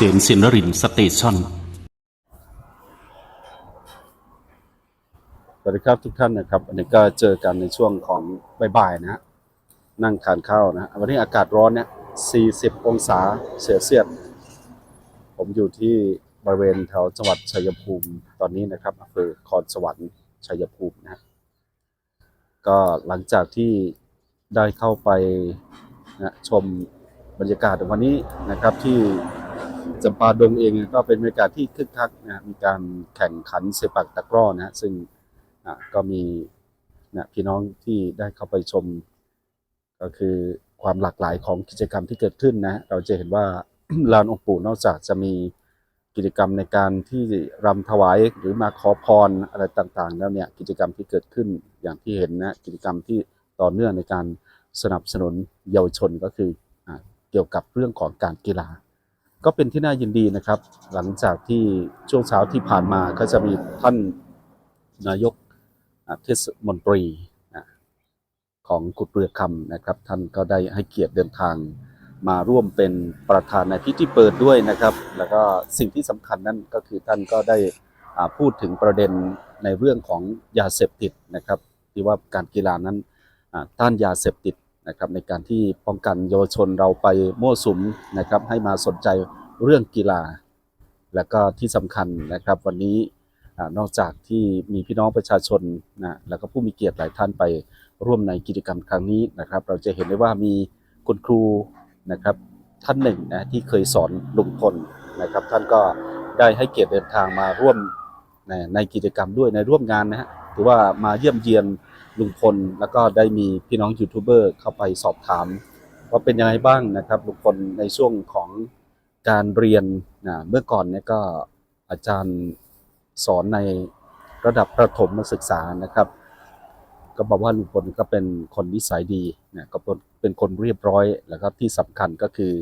ษนสินรินสเตชันสวัสดีครับทุกท่านนะครับวันนี้ก็เจอกันในช่วงของบ่ายๆนะฮะนั่งทานข้าวนะวันนี้อากาศร้อนเนี่ย 40 องศาเซลเซียสผมอยู่ที่บริเวณแถวจังหวัดชัยภูมิตอนนี้นะครับอำเภอคอนสวรรค์ชัยภูมินะ ก็หลังจากที่ได้เข้าไปนะชมบรรยากาศวันนี้นะครับที่ จำปาดงเองก็เป็นบรรยากาศที่คึกคักนะมีการแข่งขันเซปักตะกร้อนะฮะซึ่งก็มีนะพี่น้องที่ได้เข้าไปชม ก็คือความหลากหลายของกิจกรรมที่เกิดขึ้นนะ เราจะเห็นว่าลานองค์ปู่นอกจากจะมีกิจกรรมในการที่รำถวายหรือมาขอพรอะไรต่างๆ แล้วเนี่ยกิจกรรมที่เกิดขึ้นอย่างที่เห็นนะกิจกรรมที่ต่อเนื่องในการสนับสนุนเยาวชนก็คืออเกี่ยวกับเรื่องของการกีฬา ก็เป็นที่น่ายินดีนะครับ หลังจากที่ช่วงเช้าที่ผ่านมาก็จะมีท่านนายกอ่าเทศมนตรีของกุดเรือคำนะครับ ท่านก็ได้ให้เกียรติเดินทางมาร่วมเป็นประธานในพิธีเปิดด้วยนะครับ แล้วก็สิ่งที่สำคัญนั่นก็คือท่านก็ได้พูดถึงประเด็นในเรื่องของยาเสพติดนะครับ ที่ว่าการกีฬานั้นอ่าต้านยาเสพติดนะครับในการที่ป้องกันเยาวชนเราไปมั่วสุมนะครับให้มาสนใจ เรื่องกีฬา และก็ที่สำคัญนะครับ วันนี้นอกจากที่มีพี่น้องประชาชนนะแล้วก็ผู้มีเกียรติหลายท่านไปร่วมในกิจกรรมครั้งนี้นะครับ เราจะเห็นได้ว่ามีคุณครูนะครับท่านหนึ่งนะที่เคยสอนลุงพลนะครับ ท่านก็ได้ให้เกียรติเดินทางมาร่วมในในกิจกรรมด้วยในร่วมงานนะฮะถือว่ามาเยี่ยมเยียนลุงพล แล้วก็ได้มีพี่น้องยูทูบเบอร์เข้าไปสอบถาม ว่าเป็นยังไงบ้างนะครับลุงพลในช่วงของ การเรียนนะเมื่อก่อนเนี่ยก็อาจารย์สอนในระดับประถมศึกษานะครับ ก็บอกว่าลุงพลก็เป็นคนนิสัยดีนะก็เป็นเป็นคนเรียบร้อยแล้วก็ที่สำคัญก็คือ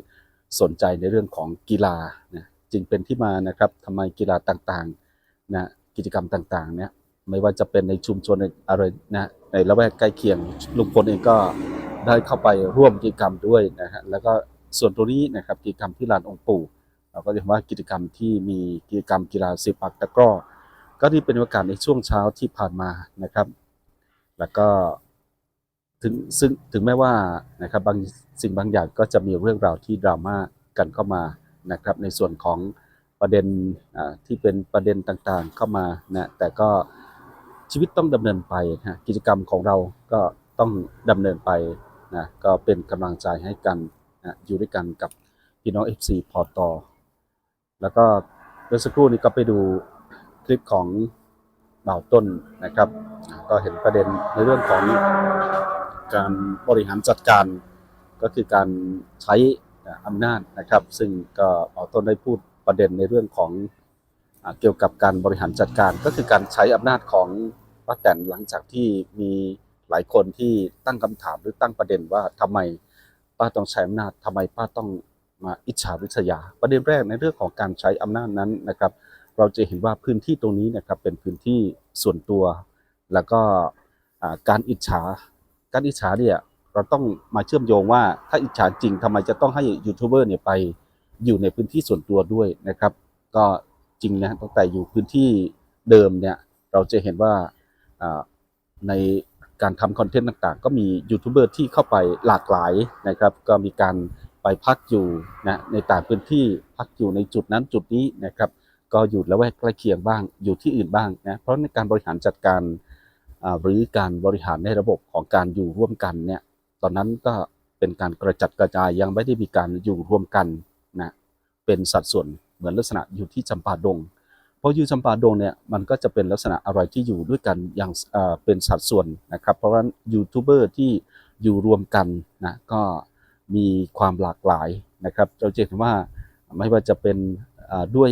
สนใจในเรื่องของกีฬานะจึงเป็นที่มานะครับทำไมกีฬาต่างๆนะกิจกรรมต่างๆเนี่ยไม่ว่าจะเป็นในชุมชนในอะไรนะในละแวกใกล้เคียงลุงพลเองก็ได้เข้าไปร่วมกิจกรรมด้วยนะฮะแล้วก็ ส่วนตรงนี้นะครับกิจกรรมที่ลานองค์ปู่เราก็จะเห็นว่ากิจกรรมที่มีกิจกรรมกีฬาสิปักตะกร้อก็ที่เป็นโอกาสในช่วงเช้าที่ผ่านมานะครับ แล้วก็ถึงซึ่งถึงแม้ว่านะครับบางสิ่งบางอย่างก็จะมีเรื่องราวที่ดราม่ากันเข้ามานะครับ ในส่วนของประเด็นที่เป็นประเด็นต่างๆเข้ามานะแต่ก็ชีวิตต้องดำเนินไปนะกิจกรรมของเราก็ต้องดำเนินไปนะก็เป็นกำลังใจให้กัน นะอยู่ด้วยกันกับพี่น้อง FC พอตอแล้วก็เมื่อสักครู่นี้ก็ไปดูคลิปของบ่าวต้นนะครับ ก็เห็นประเด็นในเรื่องของการบริหารจัดการก็คือการใช้อำนาจนะครับ ซึ่งก็บ่าวต้นได้พูดประเด็นในเรื่องของอเกี่ยวกับการบริหารจัดการก็คือการใช้อำนาจของป้าแตนหลังจากที่มีหลายคนที่ตั้งคำถามหรือตั้งประเด็นว่าทำไม ป้าต้องใช้อำนาจทำไมป้าต้องมาอิจฉาริษยา ประเด็นแรกในเรื่องของการใช้อำนาจนั้นนะครับ เราจะเห็นว่าพื้นที่ตรงนี้นะครับเป็นพื้นที่ส่วนตัว แล้วก็การอิจฉา การอิจฉาเนี่ยเราต้องมาเชื่อมโยงว่าถ้าอิจฉาจริงทำไมจะต้องให้ยูทูบเบอร์เนี่ยไปอยู่ในพื้นที่ส่วนตัวด้วยนะครับ ก็จริงนะตั้งแต่อยู่พื้นที่เดิมเนี่ยเราจะเห็นว่าใน การทำคอนเทนต์ต่างๆ ก็มียูทูบเบอร์ที่เข้าไปหลากหลายนะครับ ก็มีการไปพักอยู่นะในต่างพื้นที่พักอยู่ในจุดนั้นจุดนี้นะครับ ก็อยู่ละแวกใกล้เคียงบ้างอยู่ที่อื่นบ้างนะเพราะในการบริหารจัดการหรือการบริหารในระบบของการอยู่ร่วมกันเนี่ยตอนนั้นก็เป็นการกระจัดกระจายยังไม่ได้มีการอยู่รวมกันนะเป็นสัดส่วนเหมือนลักษณะอยู่ที่จำปาดง เพราะอยู่จำปาดงเนี่ยมันก็จะเป็นลักษณะอะไรที่อยู่ด้วยกันอย่างเป็นสัดส่วนนะครับ เพราะฉะนั้นยูทูบเบอร์ที่อยู่รวมกันนะก็มีความหลากหลายนะครับเราจะเห็นว่าไม่ว่าจะเป็นด้วย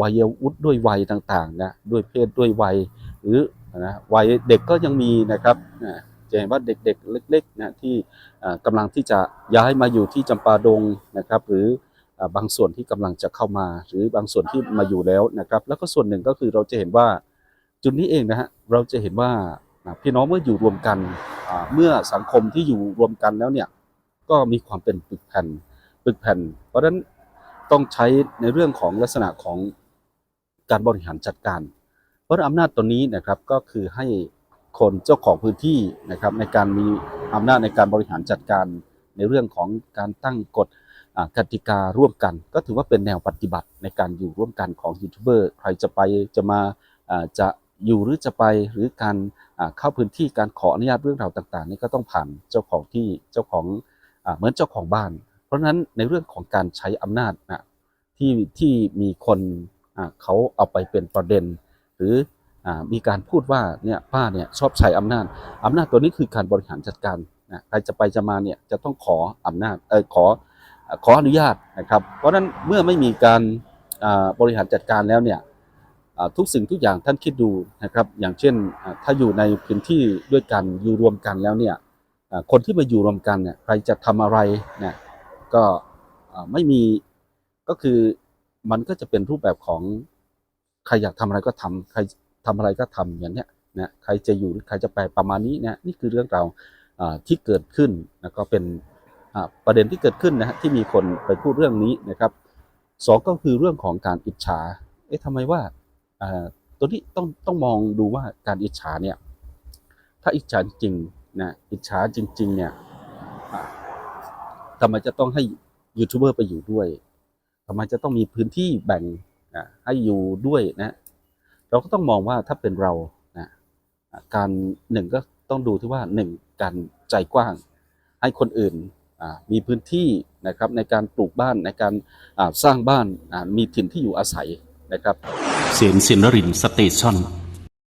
วัยวุฒิด้วยวัยต่างๆนะด้วยเพศด้วยวัย หรือนะวัยเด็กก็ยังมีนะครับนะจะเห็นว่าเด็กๆเล็กๆนะที่อ่ากำลังที่จะย้ายมาอยู่ที่จำปาดงนะครับ หรือ บางส่วนที่กำลังจะเข้ามา หรือบางส่วนที่มาอยู่แล้วนะครับ แล้วก็ส่วนหนึ่งก็คือเราจะเห็นว่าจุดนี้เองนะฮะเราจะเห็นว่าพี่น้องเมื่ออยู่รวมกันเมื่อสังคมที่อยู่รวมกันแล้วเนี่ยก็มีความเป็นปึกแผ่นปึกแผ่น เพราะฉะนั้นต้องใช้ในเรื่องของลักษณะของการบริหารจัดการ เพราะอำนาจตัวนี้นะครับก็คือให้คนเจ้าของพื้นที่นะครับในการมีอำนาจในการบริหารจัดการในเรื่องของการตั้งกฎ กติการ่วมกัน ก็ถือว่าเป็นแนวปฏิบัติในการอยู่ร่วมกันของยูทูบเบอร์ใครจะไปจะมาจะอยู่หรือจะไปหรือการเข้าพื้นที่การขออนุญาตเรื่องราวต่าง ๆ นี่ก็ต้องผ่านเจ้าของที่เจ้าของอเหมือนเจ้าของบ้าน เพราะฉะนั้นในเรื่องของการใช้อำนาจนะที่ที่มีคนเขาเอาไปเป็นประเด็น หรืออมีการพูดว่าเนี่ยป้าเนี่ยชอบใช้อำนาจอำนาจตัวนี้คือการบริหารจัดการนะใครจะไปจะมาเนี่ยจะต้องขออำนาจเออขอ ขออนุญาตนะครับ เพราะฉะนั้นเมื่อไม่มีการบริหารจัดการแล้วเนี่ยทุกสิ่งทุกอย่างท่านคิดดูนะครับ อย่างเช่นถ้าอยู่ในพื้นที่ด้วยกันอยู่รวมกันแล้วเนี่ยคนที่มาอยู่รวมกันเนี่ยใครจะทำอะไรเนี่ยก็ไม่มีก็คือมันก็จะเป็นรูปแบบของใครอยากทำอะไรก็ทำใครทำอะไรก็ทำอย่างเนี้ยนะใครจะอยู่หรือใครจะไปประมาณนี้นะนี่คือเรื่องราวที่เกิดขึ้นนะก็เป็น ประเด็นที่เกิดขึ้นนะฮะที่มีคนไปพูดเรื่องนี้นะครับสองก็คือเรื่องของการอิจฉา เอ๊ะทำไมว่าอ่าตัวนี้ต้องต้องมองดูว่าการอิจฉาเนี่ย ถ้าอิจฉาจริงนะอิจฉาจริง ๆ เนี่ยทำไมจะต้องให้ยูทูบเบอร์ไปอยู่ด้วยทำไมจะต้องมีพื้นที่แบ่งนะให้อยู่ด้วยนะ เราก็ต้องมองว่าถ้าเป็นเรานะการหนึ่งก็ต้องดูที่ว่าหนึ่งการใจกว้าง ให้คนอื่น มีพื้นที่นะครับในการปลูกบ้านในการสร้างบ้านมีถิ่นที่อยู่อาศัยนะครับเสียงสินรินสเตชัน